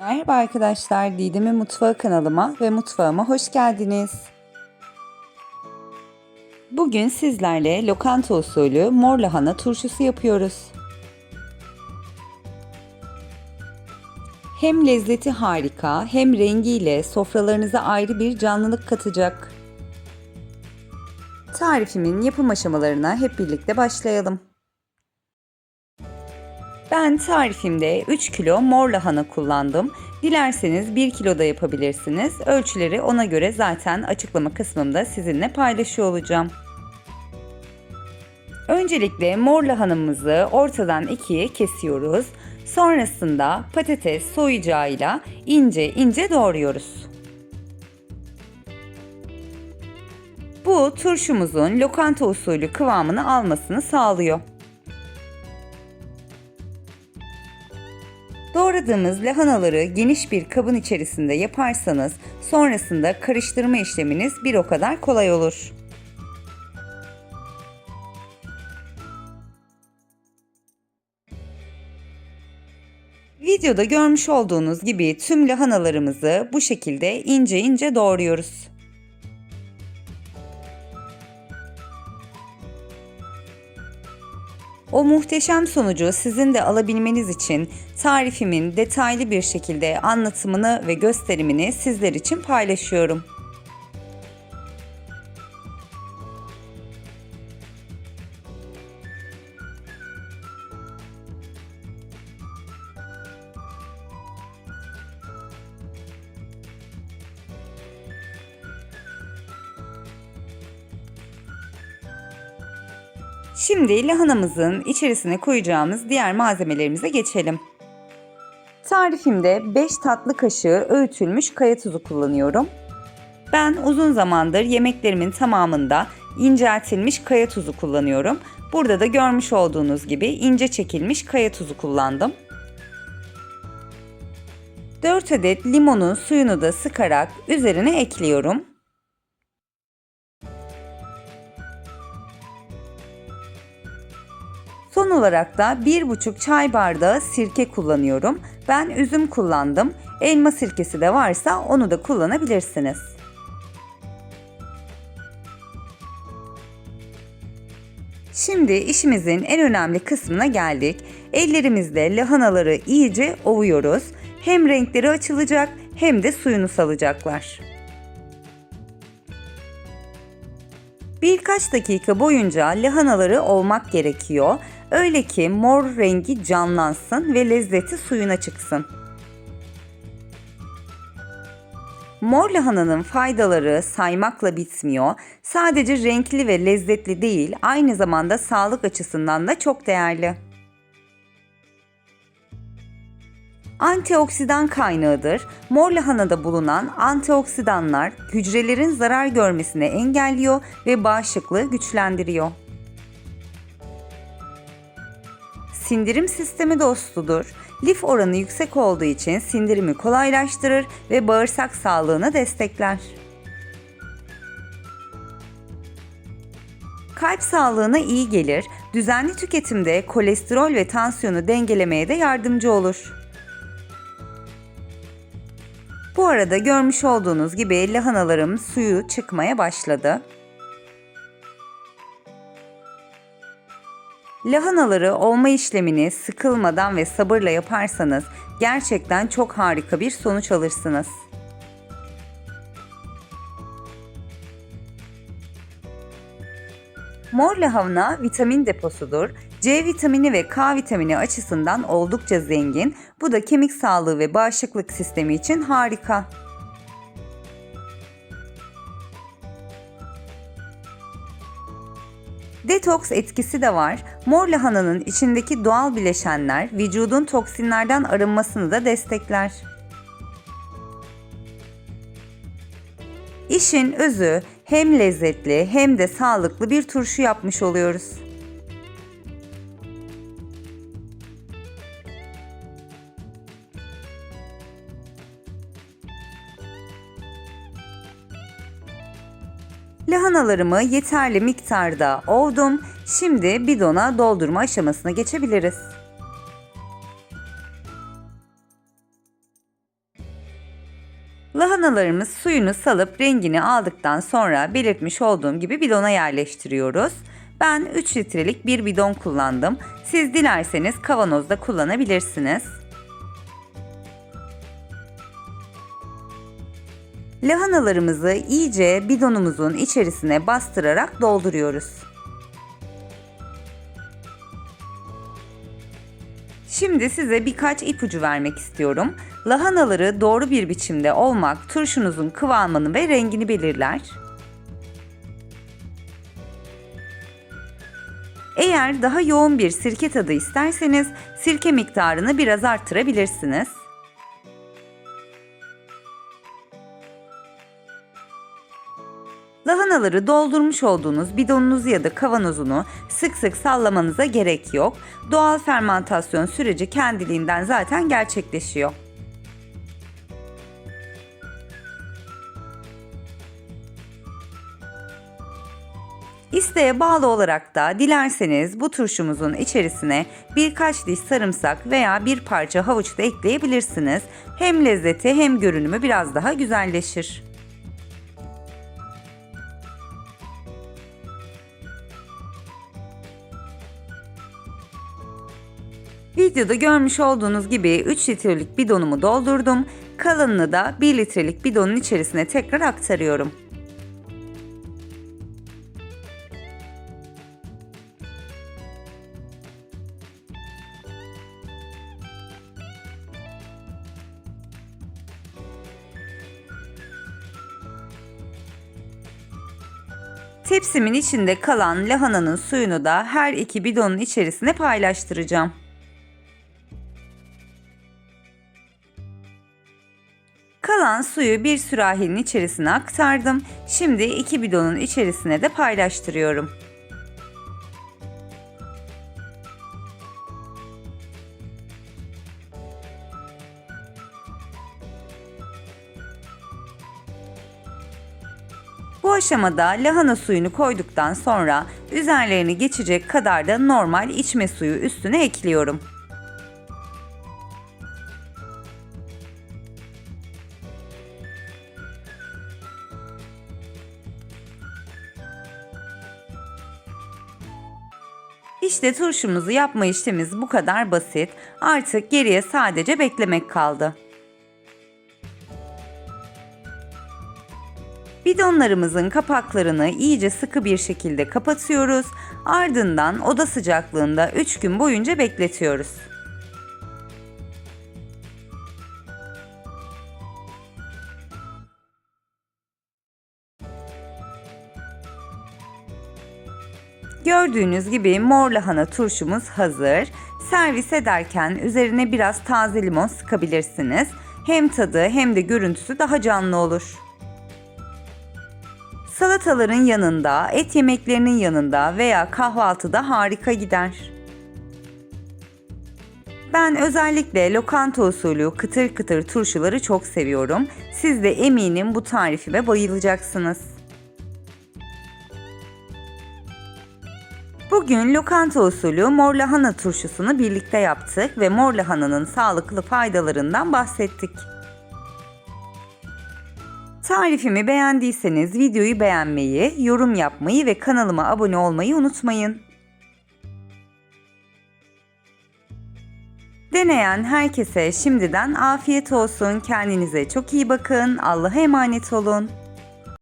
Merhaba arkadaşlar, Didem'in Mutfağı kanalıma ve mutfağıma hoş geldiniz. Bugün sizlerle lokanta usulü mor lahana turşusu yapıyoruz. Hem lezzeti harika hem rengiyle sofralarınıza ayrı bir canlılık katacak. Tarifimin yapım aşamalarına hep birlikte başlayalım. Ben tarifimde 3 kilo mor lahana kullandım. Dilerseniz 1 kilo da yapabilirsiniz. Ölçüleri ona göre zaten açıklama kısmımda sizinle paylaşıyor olacağım. Öncelikle mor lahanamızı ortadan ikiye kesiyoruz. Sonrasında patates soyacağıyla ince ince doğruyoruz. Bu turşumuzun lokanta usulü kıvamını almasını sağlıyor. Doğradığımız lahanaları geniş bir kabın içerisinde yaparsanız sonrasında karıştırma işleminiz bir o kadar kolay olur. Videoda görmüş olduğunuz gibi tüm lahanalarımızı bu şekilde ince ince doğruyoruz. O muhteşem sonucu sizin de alabilmeniz için tarifimin detaylı bir şekilde anlatımını ve gösterimini sizler için paylaşıyorum. Şimdi lahanamızın içerisine koyacağımız diğer malzemelerimize geçelim. Tarifimde 5 tatlı kaşığı öğütülmüş kaya tuzu kullanıyorum. Ben uzun zamandır yemeklerimin tamamında inceltilmiş kaya tuzu kullanıyorum. Burada da görmüş olduğunuz gibi ince çekilmiş kaya tuzu kullandım. 4 adet limonun suyunu da sıkarak üzerine ekliyorum. Son olarak da 1,5 çay bardağı sirke kullanıyorum. Ben üzüm kullandım. Elma sirkesi de varsa onu da kullanabilirsiniz. Şimdi işimizin en önemli kısmına geldik. Ellerimizle lahanaları iyice ovuyoruz. Hem renkleri açılacak hem de suyunu salacaklar. Birkaç dakika boyunca lahanaları olmak gerekiyor. Öyle ki mor rengi canlansın ve lezzeti suyuna çıksın. Mor lahananın faydaları saymakla bitmiyor. Sadece renkli ve lezzetli değil, aynı zamanda sağlık açısından da çok değerli. Antioksidan kaynağıdır. Mor lahanada bulunan antioksidanlar hücrelerin zarar görmesini engelliyor ve bağışıklığı güçlendiriyor. Sindirim sistemi dostudur. Lif oranı yüksek olduğu için sindirimi kolaylaştırır ve bağırsak sağlığını destekler. Kalp sağlığına iyi gelir, düzenli tüketimde kolesterol ve tansiyonu dengelemeye de yardımcı olur. Bu arada görmüş olduğunuz gibi lahanalarım suyu çıkmaya başladı. Lahanaları olma işlemini sıkılmadan ve sabırla yaparsanız gerçekten çok harika bir sonuç alırsınız. Mor lahana vitamin deposudur. C vitamini ve K vitamini açısından oldukça zengin. Bu da kemik sağlığı ve bağışıklık sistemi için harika. Detoks etkisi de var. Mor lahananın içindeki doğal bileşenler vücudun toksinlerden arınmasını da destekler. İşin özü hem lezzetli hem de sağlıklı bir turşu yapmış oluyoruz. Lahanalarımı yeterli miktarda ovdum. Şimdi bidona doldurma aşamasına geçebiliriz. Lahanalarımız suyunu salıp rengini aldıktan sonra belirtmiş olduğum gibi bidona yerleştiriyoruz. Ben 3 litrelik bir bidon kullandım. Siz dilerseniz kavanozda kullanabilirsiniz. Lahanalarımızı iyice bidonumuzun içerisine bastırarak dolduruyoruz. Şimdi size birkaç ipucu vermek istiyorum. Lahanaları doğru bir biçimde olmak turşunuzun kıvamını ve rengini belirler. Eğer daha yoğun bir sirke tadı isterseniz sirke miktarını biraz arttırabilirsiniz. Lahanaları doldurmuş olduğunuz bidonunuzu ya da kavanozunu sık sık sallamanıza gerek yok. Doğal fermentasyon süreci kendiliğinden zaten gerçekleşiyor. İsteğe bağlı olarak da dilerseniz bu turşumuzun içerisine birkaç diş sarımsak veya bir parça havuç da ekleyebilirsiniz. Hem lezzeti hem görünümü biraz daha güzelleşir. Videoda görmüş olduğunuz gibi 3 litrelik bidonumu doldurdum. Kalanını da 1 litrelik bidonun içerisine tekrar aktarıyorum. Tepsimin içinde kalan lahananın suyunu da her iki bidonun içerisine paylaştıracağım. Kalan suyu bir sürahinin içerisine aktardım. Şimdi iki bidonun içerisine de paylaştırıyorum. Bu aşamada lahana suyunu koyduktan sonra üzerlerini geçecek kadar da normal içme suyu üstüne ekliyorum. İşte turşumuzu yapma işlemimiz bu kadar basit. Artık geriye sadece beklemek kaldı. Bidonlarımızın kapaklarını iyice sıkı bir şekilde kapatıyoruz. Ardından oda sıcaklığında 3 gün boyunca bekletiyoruz. Gördüğünüz gibi mor lahana turşumuz hazır. Servis ederken üzerine biraz taze limon sıkabilirsiniz. Hem tadı hem de görüntüsü daha canlı olur. Salataların yanında, et yemeklerinin yanında veya kahvaltıda harika gider. Ben özellikle lokanta usulü kıtır kıtır turşuları çok seviyorum. Siz de eminim bu tarifime bayılacaksınız. Bugün lokanta usulü mor lahana turşusunu birlikte yaptık ve mor lahananın sağlıklı faydalarından bahsettik. Tarifimi beğendiyseniz videoyu beğenmeyi, yorum yapmayı ve kanalıma abone olmayı unutmayın. Deneyen herkese şimdiden afiyet olsun. Kendinize çok iyi bakın. Allah'a emanet olun.